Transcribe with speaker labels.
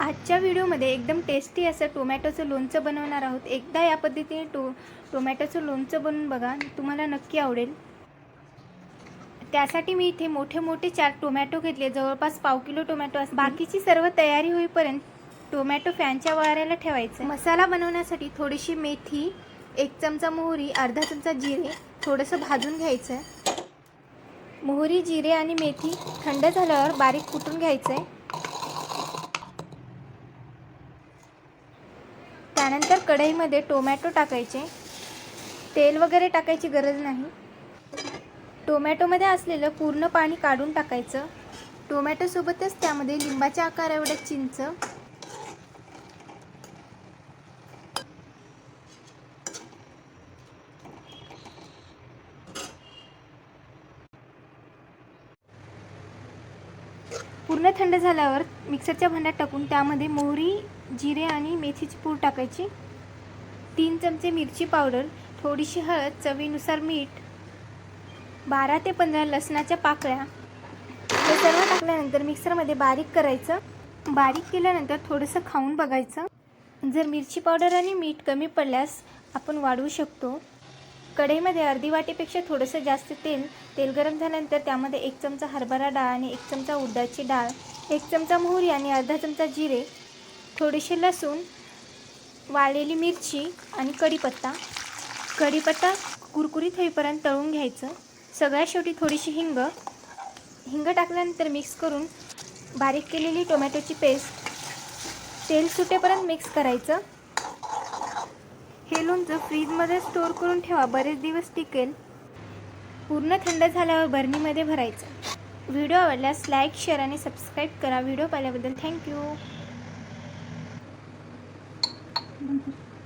Speaker 1: आजच्या व्हिडिओमध्ये एकदम टेस्टी असं टोमॅटोचं लोणचं बनवणार आहोत. एकदा या पद्धतीने टो टोमॅटोचं लोणचं बनवून बघा. तुम्हाला नक्की आवडेल. त्यासाठी मी इथे मोठे मोठे चार टोमॅटो घेतले. जवळपास पाव किलो टोमॅटो असतील. बाकीची सर्व तयारी होईपर्यंत टोमॅटो फॅनच्या वाऱ्याला ठेवायचं. मसाला बनवण्यासाठी थोडीशी मेथी एक चमचा मोहरी अर्धा चमचा जिरे थोडंसं भाजून घ्यायचं मोहरी जिरे आणि मेथी थंड झाल्यावर बारीक कुटून घ्यायचं आहे त्यानंतर कढईमध्ये टोमॅटो टाकायचे. तेल वगैरे टाकायची गरज नाही. टोमॅटोमध्ये असलेलं पूर्ण पाणी काढून टाकायचं. टोमॅटोसोबतच त्यामध्ये लिंबाच्या आकार एवढ्या चिंच. पूर्ण थंड झाल्यावर मिक्सरच्या भांड्यात टाकून त्यामध्ये मोहरी जिरे आणि मेथीची पूड टाकायची. तीन चमचे मिरची पावडर थोडीशी हळद चवीनुसार मीठ बारा ते पंधरा लसणाच्या पाकळ्या. हे सर्व टाकल्यानंतर मिक्सरमध्ये बारीक करायचं. बारीक केल्यानंतर थोडंसं खाऊन बघायचं. जर मिरची पावडर आणि मीठ कमी पडल्यास आपण वाढवू शकतो. कढईमध्ये अर्धी वाटीपेक्षा थोडंसं जास्त तेल तेल गरम झाल्यानंतर त्यामध्ये एक चमचा हरभरा डाळ आणि एक चमचा उडदाची डाळ एक चमचा मोहरी आणि अर्धा चमचा जिरे थोडेसे लसूण वाळलेली मिरची आणि कढीपत्ता. कढीपत्ता कुरकुरीत होईपर्यंत तळून घ्यायचं. सगळ्यात शेवटी थोडीशी हिंग. हिंग टाकल्यानंतर मिक्स करून बारीक केलेली टोमॅटोची पेस्ट. तेल सुटेपर्यंत मिक्स करायचं. हे लोणचं फ्रीजमध्ये स्टोअर करून ठेवा. बरेच दिवस टिकेल. पूर्ण थंड झाल्यावर बर्नीमध्ये भरायचं. व्हिडिओ आवडल्यास लाईक शेअर आणि सबस्क्राईब करा. व्हिडिओ पाहिल्याबद्दल थँक्यू. Thank you.